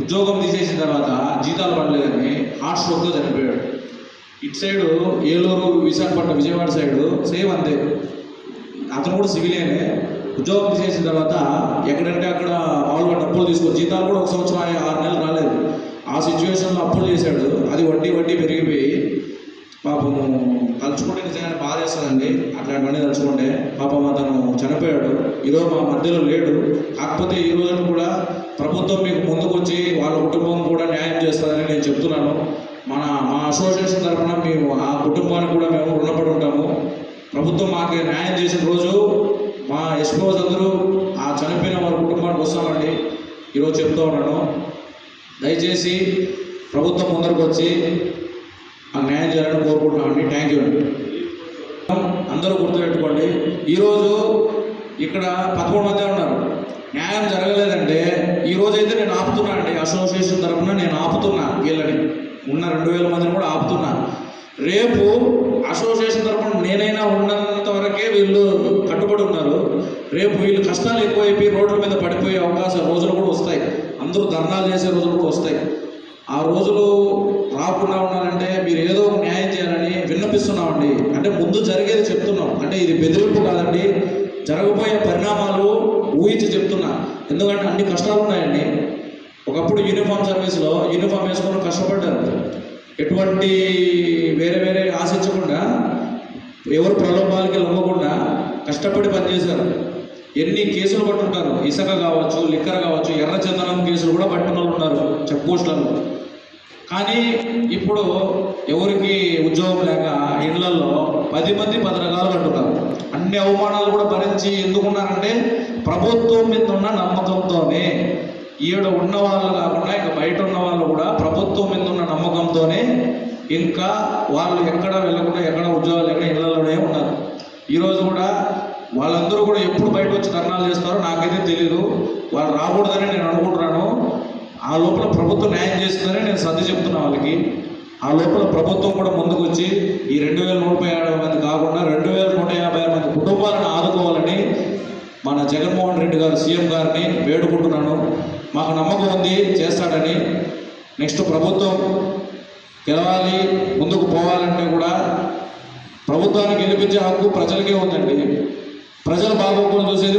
ఉద్యోగం తీసేసిన తర్వాత జీతాలు పడలేదని హార్ట్ స్ట్రోక్తో చనిపోయాడు. ఇటు side Eluru Visakhapatnam Vijayawada side same అంతే. అతను కూడా సివిలియనే ఉద్యోగం తీసేసిన తర్వాత ఎక్కడంటే అక్కడ మామూలుగా డబ్బులు తీసుకొని జీతాలు కూడా ఒక సంవత్సరం ఆరు నెలలు రాలేదు. ఆ సిచ్యువేషన్లో అప్పులు చేశాడు. అది వడ్డీ వడ్డీ పెరిగిపోయి పాపం తలుచుకుంటే నిజంగానే బాధ అట్లా అట్లాంటివన్నీ తలుచుకుంటే పాపం అతను చనిపోయాడు. ఈరోజు మా మధ్యలో లేడు. కాకపోతే ఈ రోజున కూడా ప్రభుత్వం మీకు ముందుకొచ్చి వాళ్ళ కుటుంబం కూడా న్యాయం చేస్తుందని నేను చెప్తున్నాను. మన మా అసోసియేషన్ తరఫున మేము ఆ కుటుంబానికి కూడా మేము రుణపడి ఉంటాము. ప్రభుత్వం మాకు న్యాయం చేసిన రోజు మా ఎస్పోజ్ అందరూ ఆ చనిపోయిన వాళ్ళ కుటుంబానికి వస్తామండి ఈరోజు చెప్తూ ఉన్నాను. దయచేసి ప్రభుత్వం ముందరకు వచ్చి ఆ న్యాయం చేయాలని కోరుకుంటున్నామండి. థ్యాంక్ యూ అండి. అందరూ గుర్తుపెట్టుకోండి. ఈరోజు ఇక్కడ పదకొండు మంది ఉన్నారు. న్యాయం జరగలేదంటే ఈ రోజు అయితే నేను ఆపుతున్నా అండి. అసోసియేషన్ తరఫున నేను ఆపుతున్నా వీళ్ళని. ఉన్న రెండు వేల మందిని కూడా ఆపుతున్నా. రేపు అసోసియేషన్ తరఫున నేనైనా ఉన్నంత వరకే వీళ్ళు కట్టుబడి ఉన్నారు. రేపు వీళ్ళు కష్టాలు ఎక్కువైపోయి రోడ్ల మీద పడిపోయే అవకాశం రోజులు కూడా వస్తాయి. అందరూ ధర్నాలు చేసే రోజులు కూడా వస్తాయి. ఆ రోజులు రాకుండా ఉండాలంటే మీరు ఏదో ఒక న్యాయం చేయాలని విన్నపిస్తున్నామండి అంటే ముందు జరిగేది చెప్తున్నాం. అంటే ఇది బెదిరింపు కాదండి. జరగబోయే పరిణామాలు ఊహించి చెప్తున్నా. ఎందుకంటే అన్ని కష్టాలు ఉన్నాయండి ఒకప్పుడు యూనిఫామ్ సర్వీస్లో యూనిఫామ్ వేసుకొని కష్టపడ్డారు. ఎటువంటి వేరే వేరే ఆశించకుండా ఎవరు ప్రలోభాలకి లొమ్మకుండా కష్టపడి పనిచేశారు. ఎన్ని కేసులు పట్టుంటారు? ఇసుక కావచ్చు లిక్కర్ కావచ్చు ఎర్ర చందనం కేసులు కూడా పట్టిన వాళ్ళు ఉన్నారు చెక్ పోస్టులను కానీ ఇప్పుడు ఎవరికి ఉద్యోగం లేక ఇళ్ళలో పది మంది పది రకాలు అంటున్నారు. అన్ని అవమానాలు కూడా భరించి ఎందుకున్నారంటే ప్రభుత్వం మీద ఉన్న నమ్మకంతోనే ఈడ ఉన్న వాళ్ళు కాకుండా ఇంకా బయట ఉన్న వాళ్ళు కూడా ప్రభుత్వం మీద ఉన్న నమ్మకంతోనే ఇంకా వాళ్ళు ఎక్కడ వెళ్ళకుండా ఎక్కడ ఉద్యోగాలు లేకుండా ఇళ్ళలోనే ఉన్నారు. ఈరోజు కూడా వాళ్ళందరూ కూడా ఎప్పుడు బయట వచ్చి ధర్నాలు చేస్తారో నాకైతే తెలియదు వాళ్ళు రాకూడదని నేను అనుకుంటున్నాను. ఆ లోపల ప్రభుత్వం న్యాయం చేస్తుందని నేను సర్ది చెప్తున్నా వాళ్ళకి. ఆ లోపల ప్రభుత్వం కూడా ముందుకు వచ్చి ఈ రెండు వేల నూట యాభై మంది కాకుండా రెండు వేల నూట యాభై ఆరు మంది కుటుంబాలను ఆదుకోవాలని మన జగన్మోహన్ రెడ్డి గారు సీఎం గారిని వేడుకుంటున్నాను. మాకు నమ్మకం ఉంది చేస్తాడని. నెక్స్ట్ ప్రభుత్వం గెలవాలి ముందుకు పోవాలంటే కూడా ప్రభుత్వాన్ని గెలిపించే హక్కు ప్రజలకే ఉందండి. ప్రజల బాగోగులు చూసేది